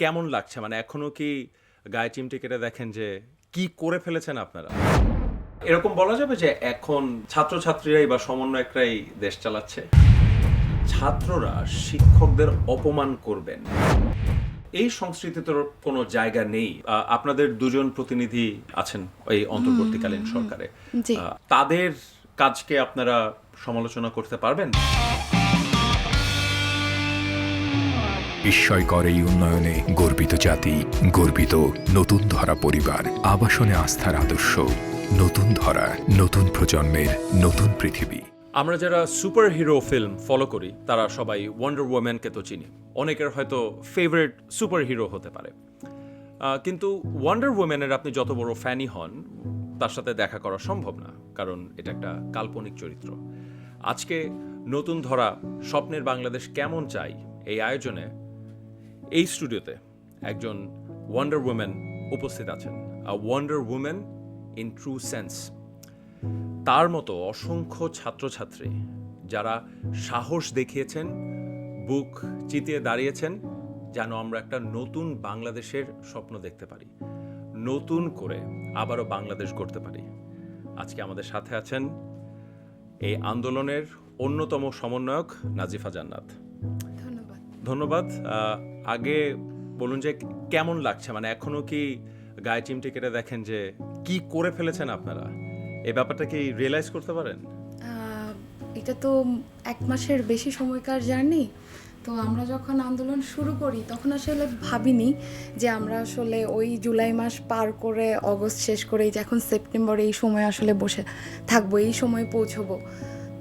কেমন লাগছে? মানে এখনও কি গায়ে চিমটি কেটে দেখেন যে কি করে ফেলেছেন আপনারা? এরকম বলা যাবে যে এখন ছাত্রছাত্রীরাই বা সমন্বয়করাই দেশ চালাচ্ছে। ছাত্ররা শিক্ষকদের অপমান করবেন। এই সংস্কৃতিতে কোনো জায়গা নেই। আপনাদের দুজন প্রতিনিধি আছেন এই অন্তর্বর্তীকালীন সরকারে। তাদের কাজকে আপনারা সমালোচনা করতে পারবেন? বিস্ময়কর এই উন্নয়নে গর্বিত জাতি, গর্বিত নতুন ধরা পরিবার, আবাসনে আস্থার আদর্শ, নতুন ধরা, নতুন প্রজন্মের নতুন পৃথিবী। আমরা যারা সুপার হিরো ফিল্ম ফলো করি, তারা সবাই ওয়ান্ডার ওয়াম্যানকে তো চিনি। অনেকের হয়তো ফেভারিট সুপার হিরো হতে পারে। কিন্তু ওয়ান্ডার ওয়াম্যানের আপনি যত বড় ফ্যানই হন, তার সাথে দেখা করা সম্ভব না, কারণ এটা একটা কাল্পনিক চরিত্র। আজকে নতুন ধরা স্বপ্নের বাংলাদেশ কেমন চাই, এই আয়োজনে এই স্টুডিওতে একজন ওয়ান্ডার ওয়াম্যান উপস্থিত আছেন। A wonder woman in true sense তার মতো অসংখ্য ছাত্রছাত্রী যারা সাহস দেখিয়েছেন বুক চিতিয়ে দাঁড়িয়েছেন যেন আমরা একটা নতুন বাংলাদেশের স্বপ্ন দেখতে পারি। নতুন করে আবারও বাংলাদেশ গড়তে পারি। আজকে আমাদের সাথে আছেন এই আন্দোলনের অন্যতম সমন্বয়ক নাজিফা জান্নাত। ধন্যবাদ। ধন্যবাদ। আগে বলুন যে কেমন লাগছে? মানে এখনও কি গায়ে চিমটি কেটে দেখেন যে কি করে ফেলেছেন আপনারা? এই ব্যাপারটা কি রিয়েলাইজ করতে পারেন? এটা তো এক মাসের বেশি সময়কার জার্নি। তো আমরা যখন আন্দোলন শুরু করি, তখন আসলে ভাবিনি যে আমরা আসলে ওই জুলাই মাস পার করে অগস্ট শেষ করে এই যে এখন সেপ্টেম্বর এই সময় আসলে বসে থাকব, এই সময় পৌঁছবো।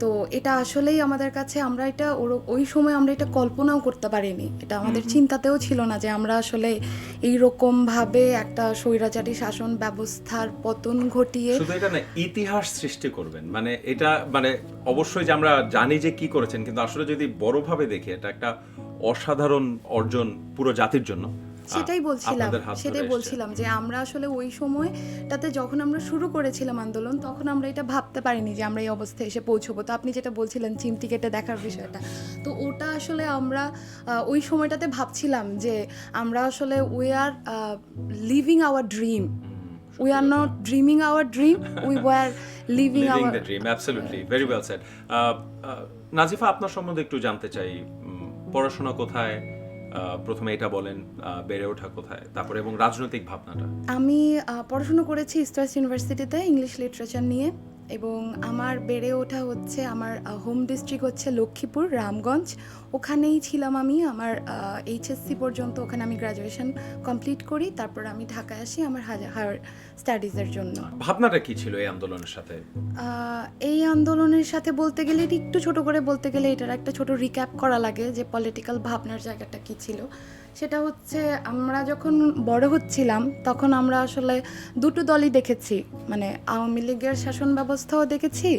তো এটা আসলেই আমাদের কাছে আমরা এটা ওই সময় আমরা এটা কল্পনাও করতে পারিনি। এটা আমাদের চিন্তাতেও ছিল না যে আমরা আসলে এইরকমভাবে একটা স্বৈরাচারী শাসন ব্যবস্থার পতন ঘটিয়ে শুধু এটা না ইতিহাস সৃষ্টি করবেন। মানে এটা মানে অবশ্যই যে আমরা জানি যে কি করেছেন কিন্তু আসলে যদি বড়ভাবে দেখি এটা একটা অসাধারণ অর্জন পুরো জাতির জন্য। সেটাই বলছিলাম সেটাই বলছিলাম যে আমরা আসলে ওই সময়টাতে যখন আমরা শুরু করেছিলাম আন্দোলন তখন আমরা এটা ভাবতে পারিনি যে আমরা এই অবস্থায় এসে পৌঁছবো। তো আপনি যেটা বলছিলেন চিমটি কেটে দেখার বিষয়টা তো ওটা আসলে আমরা ওই সময়টাতে ভাবছিলাম যে আমরা আসলে we are living our dream we are not dreaming our dream we were living our dream absolutely very well said Nazifa আপনার সম্বন্ধে একটু জানতে চাই পড়াশোনা কোথায়? প্রথমে এটা বলেন বেড়ে ওঠা কোথায়? তারপরে এবং রাজনৈতিক ভাবনাটা। আমি পড়াশুনো করেছি ইস্টার্স ইউনিভার্সিটিতে ইংলিশ লিটারেচার নিয়ে এবং আমার বেড়ে ওঠা হচ্ছে আমার হোম ডিস্ট্রিক্ট হচ্ছে লক্ষ্মীপুর, রামগঞ্জ। ওখানেই ছিলাম আমি আমার এইচএসসি পর্যন্ত ওখানে আমি গ্র্যাজুয়েশন কমপ্লিট করি তারপর আমি ঢাকায় আসি আমার হায়ার স্টাডিজের জন্য। ভাবনাটা কি ছিল এই আন্দোলনের সাথে? এই আন্দোলনের সাথে বলতে গেলে একটু ছোট করে বলতে গেলে এটার একটা ছোট রিক্যাপ করা লাগে যে পলিটিক্যাল ভাবনার জায়গাটা কি ছিল। সেটা হচ্ছে আমরা যখন বড় হচ্ছিলাম তখন আমরা আসলে দুটো দলই দেখেছি মানে আওয়ামী লীগের শাসন ব্যবস্থাও দেখেছি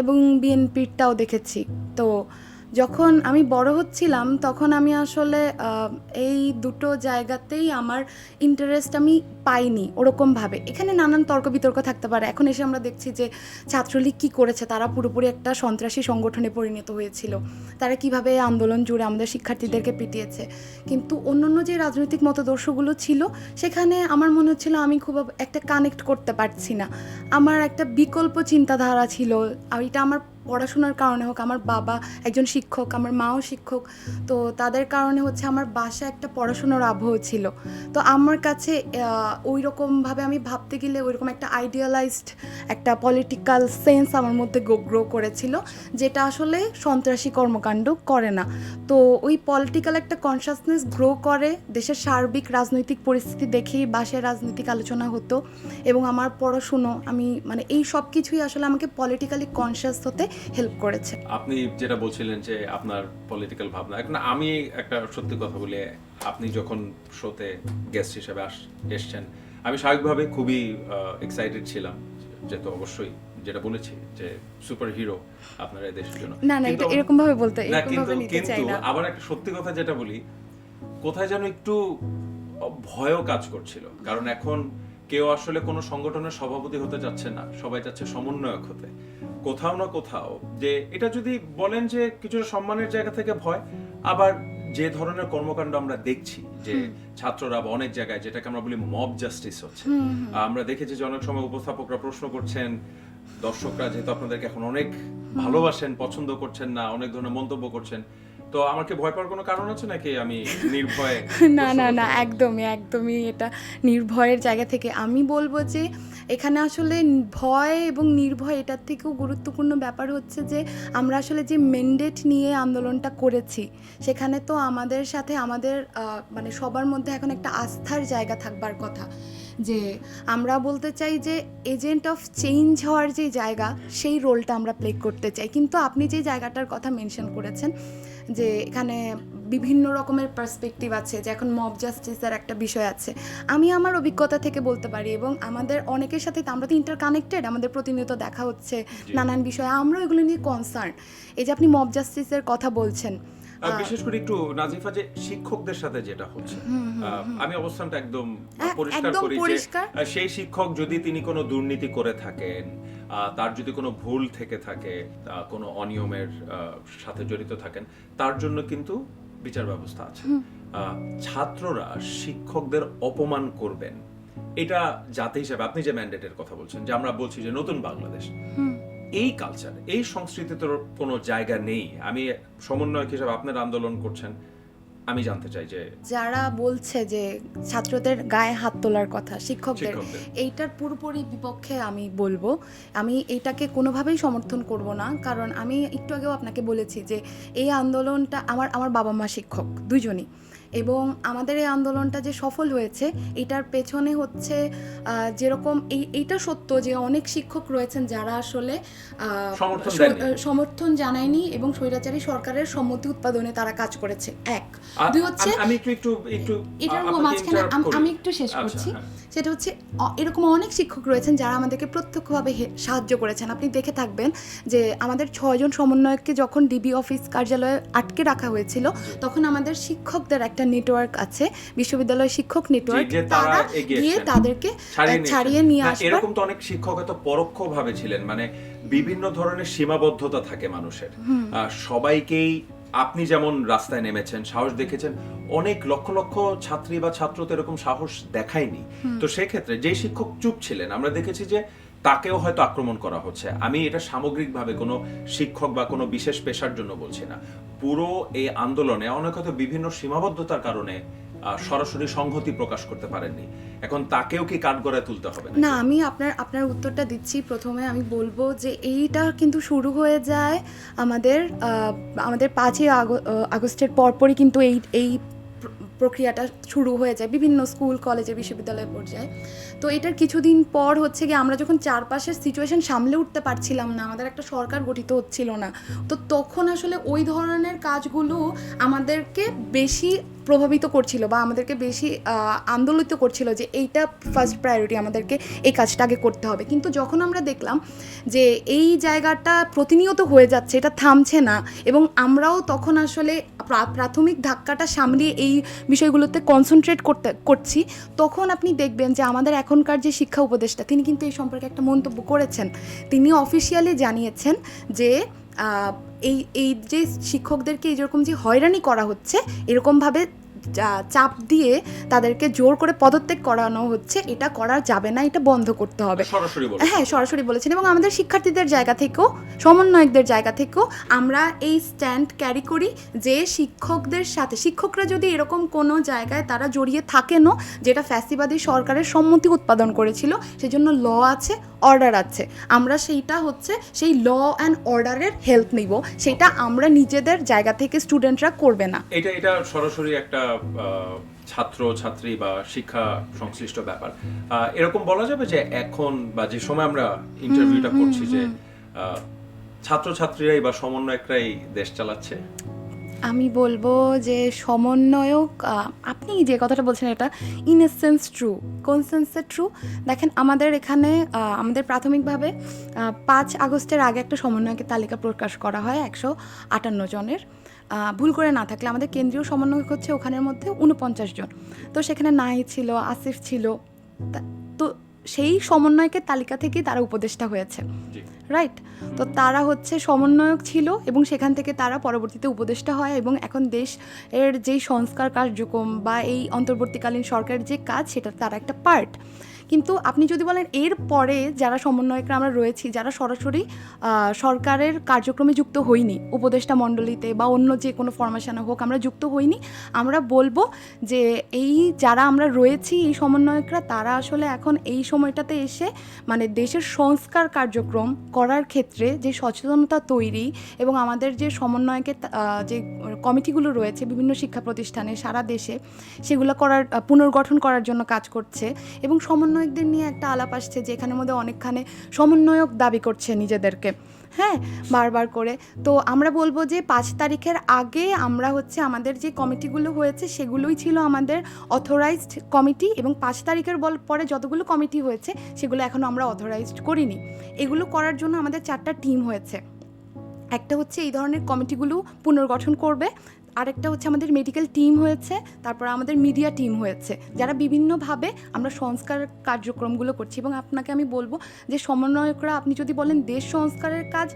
এবং বিএনপিরটাও দেখেছি। তো যখন আমি বড় হচ্ছিলাম তখন আমি আসলে এই দুটো জায়গাতেই আমার ইন্টারেস্ট আমি পাইনি ওরকমভাবে। এখানে নানান তর্ক বিতর্ক থাকতে পারে। এখন এসে আমরা দেখছি যে ছাত্রলীগ কী করেছে তারা পুরোপুরি একটা সন্ত্রাসী সংগঠনে পরিণত হয়েছিল। তারা কীভাবে আন্দোলন জুড়ে আমাদের শিক্ষার্থীদেরকে পিটিয়েছে। কিন্তু অন্যান্য যে রাজনৈতিক মতাদর্শগুলো ছিল সেখানে আমার মনে হচ্ছিল আমি খুব একটা কানেক্ট করতে পারছি না। আমার একটা বিকল্প চিন্তাধারা ছিল আর এটা আমার পড়াশোনার কারণে হোক, আমার বাবা একজন শিক্ষক, আমার মাও শিক্ষক, তো তাদের কারণে হচ্ছে আমার বাসা একটা পড়াশোনার আবহ ছিল। তো আমার কাছে ওই রকমভাবে আমি ভাবতে গেলে ওইরকম একটা আইডিয়ালাইজড একটা পলিটিক্যাল সেন্স আমার মধ্যে গ্রো করেছিল, যেটা আসলে সন্ত্রাসী কর্মকাণ্ড করে না। তো ওই পলিটিক্যাল একটা কনসাসনেস গ্রো করে, দেশের সার্বিক রাজনৈতিক পরিস্থিতি দেখেই বাসায় রাজনৈতিক আলোচনা হতো এবং আমার পড়াশুনো, আমি মানে এই সব কিছুই আসলে আমাকে পলিটিক্যালি কনসিয়াস হতে হেল্প করেছে। আপনি যেটা বলছিলেন যে আপনার পলিটিক্যাল ভাবনা এখন আমি একটা সত্যি কথা বলি আপনি যখন শোতে গেস্ট হিসেবে এসছেন আমি স্বাভাবিকভাবে খুবই এক্সাইটেড ছিলাম যেহেতু অবশ্যই যেটা বলেছি যে সুপার হিরো আপনার এই দেশের জন্য। না না এটা এরকম ভাবে বলতে এরকম ভাবে নিতে চাই কিন্তু না। আবার একটা সত্যি কথা যেটা বলি কোথায় যেন একটু ভয়ও কাজ করছিল। কারণ এখন কেউ আসলে কোনো সংগঠনের সভাপতি হতে যাচ্ছে না সবাই যাচ্ছে সমন্বয়ক হতে। কোথাও না কোথাও যে এটা যদি বলেন যে কিছুটা সম্মানের জায়গা থেকে ভয় আবার যে ধরনের কর্মকাণ্ড আমরা দেখছি যে ছাত্ররা বা অনেক জায়গায় যেটাকে আমরা বলি মব জাস্টিস হচ্ছে। আমরা দেখেছি যে অনেক সময় উপস্থাপকরা প্রশ্ন করছেন দর্শকরা যেহেতু আপনাদেরকে এখন অনেক ভালোবাসেন পছন্দ করছেন না অনেক ধরনের মন্তব্য করছেন তো আমাকে ভয় পাওয়ার কোনো কারণ আছে নাকি আমি নির্ভয়ে না না না, একদমই একদমই এটা নির্ভয়ের জায়গা থেকে আমি বলব যে এখানে আসলে ভয় এবং নির্ভয় এটার থেকেও গুরুত্বপূর্ণ ব্যাপার হচ্ছে যে আমরা আসলে যে মেন্ডেট নিয়ে আন্দোলনটা করেছি, সেখানে তো আমাদের সাথে আমাদের মানে সবার মধ্যে এখন একটা আস্থার জায়গা থাকবার কথা। যে আমরা বলতে চাই যে এজেন্ট অফ চেঞ্জ হওয়ার যে জায়গা, সেই রোলটা আমরা প্লে করতে চাই। কিন্তু আপনি যে জায়গাটার কথা মেনশন করেছেন যে এখানে বিভিন্ন রকমের পার্সপেক্টিভ আছে যে এখন মব জাস্টিসের একটা বিষয় আছে। আমি আমার অভিজ্ঞতা থেকে বলতে পারি এবং আমাদের অনেকের সাথে আমরা তো ইন্টার কানেক্টেড আমাদের প্রতিনিয়ত দেখা হচ্ছে নানান বিষয়ে। আমরাও এগুলো নিয়ে কনসার্ন এই যে আপনি মব জাস্টিসের কথা বলছেন বিশেষ করে একটু নাজিফা যে শিক্ষকদের সাথে যেটা হচ্ছে আমি অবস্থানটা একদম পরিষ্কার একদম করি যে পরিষ্কার। সেই শিক্ষক যদি তিনি কোনো দুর্নীতি করে থাকেন তার যদি কোনো ভুল থেকে থাকে কোনো অনিয়মের সাথে জড়িত থাকেন তার জন্য কিন্তু বিচার ব্যবস্থা আছে। ছাত্ররা শিক্ষকদের অপমান করবেন। এটা জাতি হিসাবে আপনি যে ম্যান্ডেটের কথা বলছেন যে আমরা বলছি যে নতুন বাংলাদেশ এই কালচার এই সংস্কৃতিতে কোনো জায়গা নেই। আমি সমন্বয়ক হিসাবে আপনার আন্দোলন করছেন আমি জানতে চাই যে যারা বলছে যে ছাত্রদের গায়ে হাত তোলার কথা শিক্ষকদের। এইটার পুরোপুরি বিপক্ষে আমি বলব আমি এটাকে কোনোভাবেই সমর্থন করব না কারণ আমি একটু আগেও আপনাকে বলেছি যে এই আন্দোলনটা আমার আমার বাবা মা শিক্ষক দুজনই এবং আমাদের এই আন্দোলনটা যে সফল হয়েছে এটার পেছনে হচ্ছে যেরকম এই এইটা সত্য যে অনেক শিক্ষক রয়েছেন যারা আসলে সমর্থন জানায়নি এবং স্বৈরাচারী সরকারের সম্মতি উৎপাদনে তারা কাজ করেছে। এক। দুই হচ্ছে আমি- একটু একটু একটু এটার মাঝখানে। আমি একটু শেষ আচ্ছা, করছি। হ্যাঁ। সেটা হচ্ছে এরকম অনেক শিক্ষক রয়েছেন যারা আমাদেরকে প্রত্যক্ষভাবে সাহায্য করেছেন। আপনি দেখে থাকবেন যে আমাদের ছয়জন সমন্বয়ককে যখন ডিবি অফিস কার্যালয়ে আটকে রাখা হয়েছিল তখন আমাদের শিক্ষকদের একটা নেটওয়ার্ক আছে বিশ্ববিদ্যালয় শিক্ষক নেটওয়ার্ক তারা গিয়ে তাদেরকে ছাড়িয়ে নিয়ে আসবার এরকম তো অনেক শিক্ষক হয়তো পরোক্ষ ভাবে ছিলেন মানে বিভিন্ন ধরনের সীমাবদ্ধতা থাকে মানুষের। সবাইকেই আপনি যেমন রাস্তায় নেমেছেন সাহস দেখেছেন অনেক লক্ষ লক্ষ ছাত্রী বা ছাত্র তো এরকম সাহস দেখায়নি। তো সেক্ষেত্রে যে শিক্ষক চুপ ছিলেন আমরা দেখেছি যে তাকেও হয়তো আক্রমণ করা হচ্ছে। আমি এটা সামগ্রিকভাবে কোনো শিক্ষক বা কোনো বিশেষ পেশার জন্য বলছি না। পুরো এই আন্দোলনে অনেক হয়তো বিভিন্ন সীমাবদ্ধতার কারণে সরাসরি সংহতি প্রকাশ করতে পারেননি। এখন তাকেও কি কাঠগড়ায় তুলতে হবে না, আমি আপনার আপনার উত্তরটা দিচ্ছি প্রথমে। আমি বলব যে এইটা কিন্তু শুরু হয়ে যায় আমাদের আমাদের পাঁচই আগ- আগস্টের পরপরই কিন্তু এই এই প্রক্রিয়াটা শুরু হয়ে যায় বিভিন্ন স্কুল, কলেজে, বিশ্ববিদ্যালয় পর্যায়ে। তো এটার কিছুদিন পর হচ্ছে গিয়ে আমরা যখন চারপাশের সিচুয়েশন সামলে উঠতে পারছিলাম না, আমাদের একটা সরকার গঠিত হচ্ছিল না, তো তখন আসলে ওই ধরনের কাজগুলো আমাদেরকে বেশি প্রভাবিত করছিল বা আমাদেরকে বেশি আন্দোলিত করছিল যে এইটা ফার্স্ট প্রায়োরিটি আমাদেরকে এই কাজটা আগে করতে হবে। কিন্তু যখন আমরা দেখলাম যে এই জায়গাটা প্রতিনিয়ত হয়ে যাচ্ছে, এটা থামছে না এবং আমরাও তখন আসলে প্রা- প্রাথমিক ধাক্কাটা সামলিয়ে এই বিষয়গুলোতে কনসেন্ট্রেট করতে, করছি, তখন আপনি দেখবেন যে আমাদের এখনকার যে শিক্ষা উপদেষ্টা, তিনি কিন্তু এই সম্পর্কে একটা মন্তব্য করেছেন। তিনি অফিসিয়ালি জানিয়েছেন যে এই এই যে শিক্ষকদেরকে এই যেরকম যে হয়রানি করা হচ্ছে এরকমভাবে চাপ দিয়ে তাদেরকে জোর করে পদত্যাগ করানো হচ্ছে এটা করা যাবে না এটা বন্ধ করতে হবে। হ্যাঁ সরাসরি বলেছেন এবং আমাদের শিক্ষার্থীদের জায়গা থেকেও সমন্বয়কদের জায়গা থেকেও আমরা এই স্ট্যান্ড ক্যারি করি যে শিক্ষকদের সাথে শিক্ষকরা যদি এরকম কোনো জায়গায় তারা জড়িয়ে থাকেনও যেটা ফ্যাসিবাদী সরকারের সম্মতি উৎপাদন করেছিল সেজন্য ল আছে অর্ডার আছে। আমরা সেইটা হচ্ছে সেই ল অ্যান্ড অর্ডারের হেল্প নিব। সেটা আমরা নিজেদের জায়গা থেকে স্টুডেন্টরা করবে না। এটা এটা সরাসরি একটা ছাত্র ছাত্রী বা শিক্ষা সংশ্লিষ্ট ব্যাপার। এরকম বলা যাবে যে এখন বা যে সময় আমরা ইন্টারভিউটা করছি যে ছাত্রছাত্রীরাই বা সমন্বয়করাই দেশ চালাচ্ছে? আমি বলব যে সমন্বয়ক আপনি যে কথাটা বলছেন এটা ইন এ সেন্স ট্রু কোন সেন্সে ট্রু দেখেন, আমাদের এখানে আমাদের প্রাথমিকভাবে পাঁচ আগস্টের আগে একটা সমন্বয়কের তালিকা প্রকাশ করা হয় একশো আটান্ন জনের। ভুল করে না থাকলে আমাদের কেন্দ্রীয় সমন্বয়ক হচ্ছে ওখানের মধ্যে উনপঞ্চাশ জন। তো সেখানে নাই ছিল, আসিফ ছিল। তো সেই সমন্বয়কের তালিকা থেকে তারা উপদেষ্টা হয়েছে। রাইট তো তারা হচ্ছে সমন্বয়ক ছিল এবং সেখান থেকে তারা পরবর্তীতে উপদেষ্টা হয় এবং এখন দেশ এর যেই সংস্কার কার্যক্রম বা এই অন্তর্বর্তীকালীন সরকারের যে কাজ সেটা তারা একটা পার্ট কিন্তু আপনি যদি বলেন এর পরে যারা সমন্বয়করা আমরা রয়েছি, যারা সরাসরি সরকারের কার্যক্রমে যুক্ত হইনি, উপদেষ্টা মণ্ডলীতে বা অন্য যে কোনো ফরমেশনে হোক আমরা যুক্ত হইনি, আমরা বলব যে এই যারা আমরা রয়েছি, এই সমন্বয়করা, তারা আসলে এখন এই সময়টাতে এসে মানে দেশের সংস্কার কার্যক্রম করার ক্ষেত্রে যে সচেতনতা তৈরি এবং আমাদের যে সমন্বয়কের তা- যে কমিটিগুলো রয়েছে, বিভিন্ন শিক্ষা প্রতিষ্ঠানে সারা দেশে, সেগুলো করার পুনর্গঠন করার জন্য কাজ করছে এবং সমন্বয়কদের নিয়ে একটা আলাপ আসছে যে এখানের মধ্যে অনেকখানে সমন্বয়ক দাবি করছে নিজেদেরকে। হ্যাঁ বারবার করে। তো আমরা বলব যে পাঁচ তারিখের আগে আমরা হচ্ছে আমাদের যে কমিটিগুলো হয়েছে সেগুলোই ছিল আমাদের অথরাইজড কমিটি এবং পাঁচ তারিখের বল পরে যতগুলো কমিটি হয়েছে সেগুলো এখনও আমরা অথরাইজড করিনি। এগুলো করার জন্য আমাদের চারটা টিম হয়েছে। একটা হচ্ছে এই ধরনের কমিটিগুলো পুনর্গঠন করবে আরেকটা হচ্ছে আমাদের মেডিকেল টিম হয়েছে তারপর আমাদের মিডিয়া টিম হয়েছে যারা বিভিন্নভাবে আমরা সংস্কার কার্যক্রমগুলো করছি। এবং আপনাকে আমি বলব যে সমন্বয়করা আপনি যদি বলেন দেশ সংস্কারের কাজ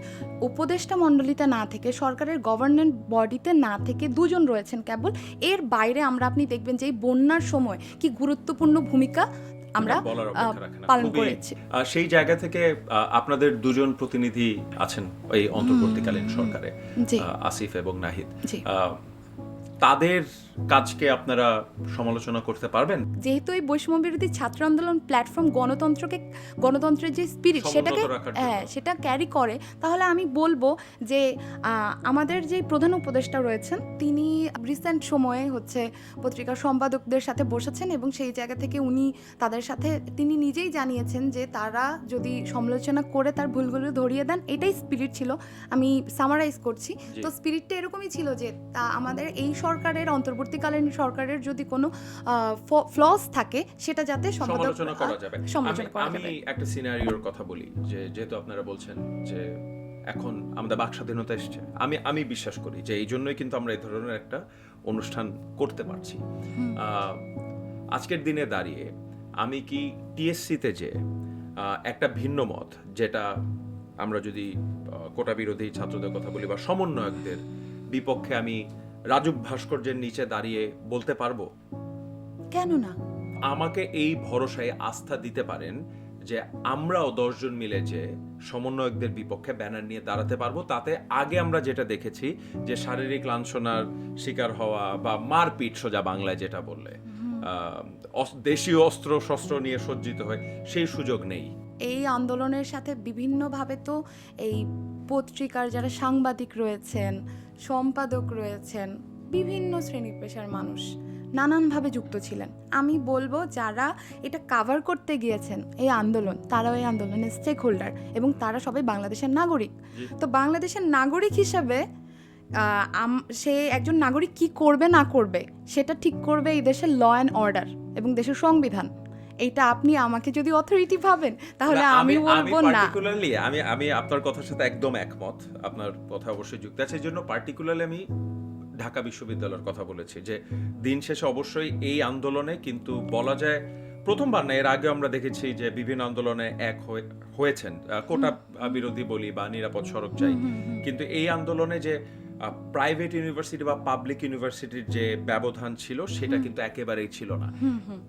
উপদেষ্টা মণ্ডলীতে না থেকে সরকারের গভর্নমেন্ট বডিতে না থেকে দুজন রয়েছেন কেবল। এর বাইরে আমরা আপনি দেখবেন যে এই বন্যার সময় কি গুরুত্বপূর্ণ ভূমিকা আমরা। পালন করেছি। সেই জায়গা থেকে আপনাদের দুজন প্রতিনিধি আছেন এই অন্তর্বর্তীকালীন সরকারে আসিফ এবং নাহিদ। তাদের কাজকে আপনারা সমালোচনা করতে পারবেন? যেহেতু এই বৈষম্য বিরোধী ছাত্র আন্দোলন প্ল্যাটফর্ম গণতন্ত্রকে গণতন্ত্রের যে স্পিরিট সেটাকে হ্যাঁ সেটা ক্যারি করে তাহলে আমি বলব যে আমাদের যে প্রধান উপদেষ্টা রয়েছেন তিনি রিসেন্ট সময়ে হচ্ছে পত্রিকার সম্পাদকদের সাথে বসেছেন এবং সেই জায়গা থেকে উনি তাদের সাথে তিনি নিজেই জানিয়েছেন যে তারা যদি সমালোচনা করে তার ভুলগুলো ধরিয়ে দেন এটাই স্পিরিট ছিল। আমি সামারাইজ করছি। তো স্পিরিটটা এরকমই ছিল যে তা আমাদের এই সরকারের অন্তর্বর্তীকালীন সরকারের যদি কোনো ফ্লস থাকে সেটা যাতে সমালোচনা করা যাবে। আমি- একটা সিনারিওর কথা বলি যে যেহেতু আপনারা বলছেন যে এখন আমাদের বাক স্বাধীনতা এসছে আমি আমি বিশ্বাস করি যে এই জন্যই কিন্তু আমরা এই ধরনের একটা অনুষ্ঠান করতে পারছি। আজকের দিনে দাঁড়িয়ে আমি কি টিএসসিতে যে একটা ভিন্ন মত যেটা আমরা যদি কোটা বিরোধী ছাত্রদের কথা বলি বা সমন্বয়কদের বিপক্ষে আমি রাজুক ভাস্কর্যের নিচে দাঁড়িয়ে বলতে পারব? কেন না? আমাকে এই ভরসায় আস্থা দিতে পারেন যে আমরাও দশজন মিলে যে সমন্বয়কদের বিপক্ষে ব্যানার নিয়ে দাঁড়াতে পারব। তাতে আগে আমরা যেটা দেখেছি যে শারীরিক লাঞ্ছনার শিকার হওয়া বা মারপিট সোজা বাংলায় যেটা বললে দেশীয় অস্ত্র শস্ত্র নিয়ে সজ্জিত হয় সেই সুযোগ নেই। এই আন্দোলনের সাথে বিভিন্নভাবে তো এই পত্রিকার যারা সাংবাদিক রয়েছেন সম্পাদক রয়েছেন বিভিন্ন শ্রেণি পেশার মানুষ। নানানভাবে যুক্ত ছিলেন। আমি বলব যারা এটা কাভার করতে গিয়েছেন এই আন্দোলন তারাও এই আন্দোলনের স্টেক হোল্ডার এবং তারা সবাই বাংলাদেশের নাগরিক। তো বাংলাদেশের নাগরিক হিসাবে সে একজন নাগরিক কি করবে না করবে সেটা ঠিক করবে এই দেশের ল অ্যান্ড অর্ডার এবং দেশের সংবিধান। এইটা আপনি আমাকে যদি অথরিটি ভাবেন তাহলে আমি বলব না। পার্টিকুলারলি আমি আমি আপনার কথার সাথে একদম একমত। আপনার কথা অবশ্যই যুক্ত আছে। জন্য পার্টিকুলারলি আমি ঢাকা বিশ্ববিদ্যালয়ের কথা বলেছি যে দিন শেষে অবশ্যই এই আন্দোলনে কিন্তু বলা যায় প্রথমবার না এর আগে আমরা দেখেছি যে বিভিন্ন আন্দোলনে এক হয়েছেন। কোটা বিরোধী বলি বা নিরাপদ সড়ক চাই। কিন্তু এই আন্দোলনে যে প্রাইভেট ইউনিভার্সিটি বা পাবলিক ইউনিভার্সিটির যে ব্যবধান ছিল সেটা কিন্তু একেবারেই ছিল না।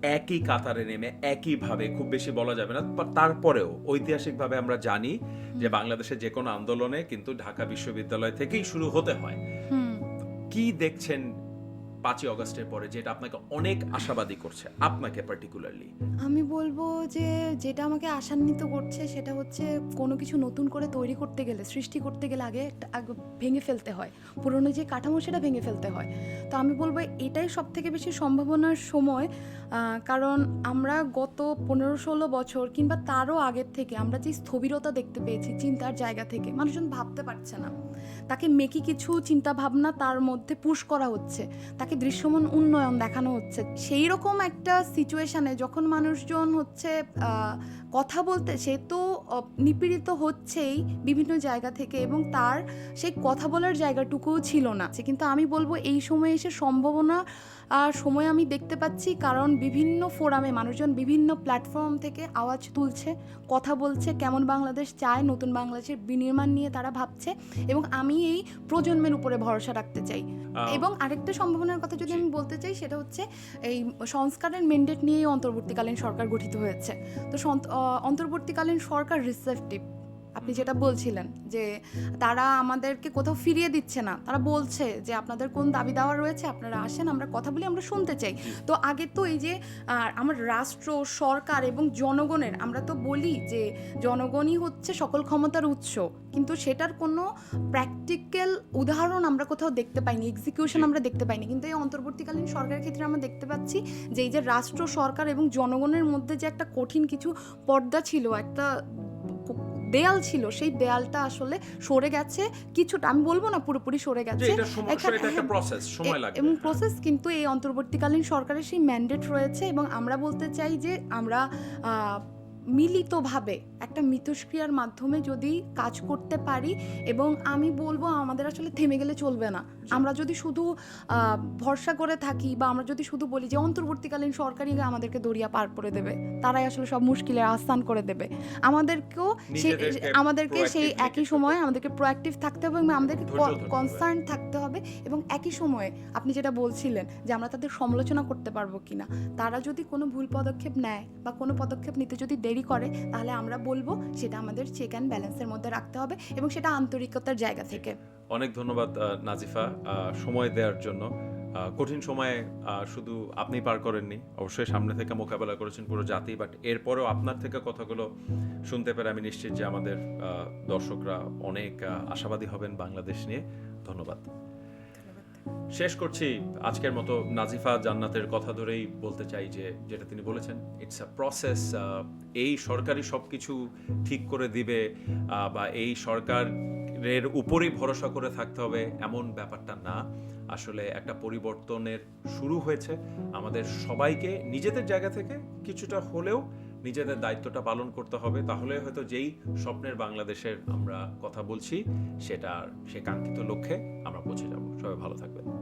একই কাতারে নেমে একইভাবে খুব বেশি বলা যাবে না তারপরেও ঐতিহাসিকভাবে আমরা জানি যে বাংলাদেশে যে কোনো আন্দোলনে কিন্তু ঢাকা বিশ্ববিদ্যালয় থেকেই শুরু হতে হয়। কি দেখছেন পাঁচই অগস্টের পরে, যেটা আপনাকে অনেক আশাবাদী করছে, আপনাকে পার্টিকুলারলি আমি বলব যে, যেটা আমাকে আশান্বিত করছে, সেটা হচ্ছে কোনো কিছু নতুন করে তৈরি করতে গেলে, সৃষ্টি করতে গেলে আগে ভেঙে ফেলতে হয়। পুরনো যে কাঠামো, সেটা ভেঙে ফেলতে হয়। তো আমি বলব এটাই সব থেকে বেশি সম্ভাবনার সময় কারণ আমরা গত পনেরো ষোলো বছর কিংবা তারও আগের থেকে আমরা যে স্থবিরতা দেখতে পেয়েছি চিন্তার জায়গা থেকে, মানুষজন ভাবতে পারছে না। তাকে মেকি কিছু চিন্তা ভাবনা তার মধ্যে পুশ করা হচ্ছে। তাকে দৃশ্যমান উন্নয়ন দেখানো হচ্ছে। সেই রকম একটা সিচুয়েশানে যখন মানুষজন হচ্ছে কথা বলতে সে তো নিপীড়িত হচ্ছেই বিভিন্ন জায়গা থেকে এবং তার সেই কথা বলার জায়গাটুকুও ছিল না। সে কিন্তু আমি বলব এই সময়ে এসে সম্ভাবনা আর সময় আমি দেখতে পাচ্ছি কারণ বিভিন্ন ফোরামে মানুষজন বিভিন্ন প্ল্যাটফর্ম থেকে আওয়াজ তুলছে কথা বলছে কেমন বাংলাদেশ চায় নতুন বাংলাদেশের বিনির্মাণ নিয়ে তারা ভাবছে এবং আমি এই প্রজন্মের উপরে ভরসা রাখতে চাই। এবং আরেকটা সম্ভাবনার কথা যদি আমি বলতে চাই সেটা হচ্ছে এই সংস্কারের মেন্ডেট নিয়েই অন্তর্বর্তীকালীন সরকার গঠিত হয়েছে। তো অন্তর্বর্তীকালীন সরকার রিসেপটিভ আপনি যেটা বলছিলেন যে তারা আমাদেরকে কোথাও ফিরিয়ে দিচ্ছে না। তারা বলছে যে আপনাদের কোন দাবি দাওয়া রয়েছে আপনারা আসেন আমরা কথা বলি আমরা শুনতে চাই। তো আগে তো এই যে আমার রাষ্ট্র সরকার এবং জনগণের আমরা তো বলি যে জনগণই হচ্ছে সকল ক্ষমতার উৎস কিন্তু সেটার কোনো প্র্যাকটিক্যাল উদাহরণ আমরা কোথাও দেখতে পাইনি এক্সিকিউশন আমরা দেখতে পাইনি। কিন্তু এই অন্তর্বর্তীকালীন সরকারের ক্ষেত্রে আমরা দেখতে পাচ্ছি যে এই যে রাষ্ট্র সরকার এবং জনগণের মধ্যে যে একটা কঠিন কিছু পর্দা ছিল একটা দেয়াল ছিল সেই দেয়ালটা আসলে সরে গেছে কিছুটা আমি বলব না পুরোপুরি সরে গেছে। হ্যাঁ, প্রসেস এবং হ্যাঁ। প্রসেস কিন্তু এই অন্তর্বর্তীকালীন সরকারের সেই ম্যান্ডেট রয়েছে এবং আমরা বলতে চাই যে আমরা মিলিতভাবে একটা মিথস্ক্রিয়ার মাধ্যমে যদি কাজ করতে পারি এবং আমি বলব আমাদের আসলে থেমে গেলে চলবে না। আমরা যদি শুধু ভরসা করে থাকি বা আমরা যদি শুধু বলি যে অন্তর্বর্তীকালীন সরকারই আমাদেরকে দরিয়া পার করে দেবে তারাই আসলে সব মুশকিলের আস্থান করে দেবে। আমাদেরকেও সেই আমাদেরকে সেই একই সময়ে আমাদেরকে প্রোঅ্যাক্টিভ থাকতে হবে এবং আমাদেরকে কনসার্ন থাকতে হবে এবং একই সময়ে আপনি যেটা বলছিলেন যে আমরা তাদের সমালোচনা করতে পারব কিনা তারা যদি কোনো ভুল পদক্ষেপ নেয় বা কোনো পদক্ষেপ নিতে যদি দেরি করে তাহলে আমরা বলব সেটা আমাদের চেক অ্যান্ড ব্যালেন্সের মধ্যে রাখতে হবে এবং সেটা আন্তরিকতার জায়গা থেকে। অনেক ধন্যবাদ নাজিফা সময় দেওয়ার জন্য। কঠিন সময়ে শুধু আপনি পার করেননি, অবশ্যই সামনে থেকে মোকাবেলা করেছেন পুরো জাতি বাট এরপরেও আপনার থেকে কথাগুলো শুনতে পেরে আমি নিশ্চিত যে আমাদের দর্শকরা অনেক আশাবাদী হবেন বাংলাদেশ নিয়ে। ধন্যবাদ। শেষ করছি আজকের মতো নাজিফা জান্নাতের কথা ধরেই বলতে চাই যে, যেটা তিনি বলেছেন ইটস আ প্রসেস এই সরকারি সব কিছু ঠিক করে দিবে বা এই সরকারের উপরেই ভরসা করে থাকতে হবে, এমন ব্যাপারটা না। আসলে একটা পরিবর্তনের শুরু হয়েছে। আমাদের সবাইকে, নিজেদের জায়গা থেকে কিছুটা হলেও নিজেদের দায়িত্বটা পালন করতে হবে। তাহলে হয়তো যেই স্বপ্নের বাংলাদেশের আমরা কথা বলছি, সেটার, সে কাঙ্ক্ষিত লক্ষ্যে আমরা পৌঁছে যাব। সবাই ভালো থাকবেন।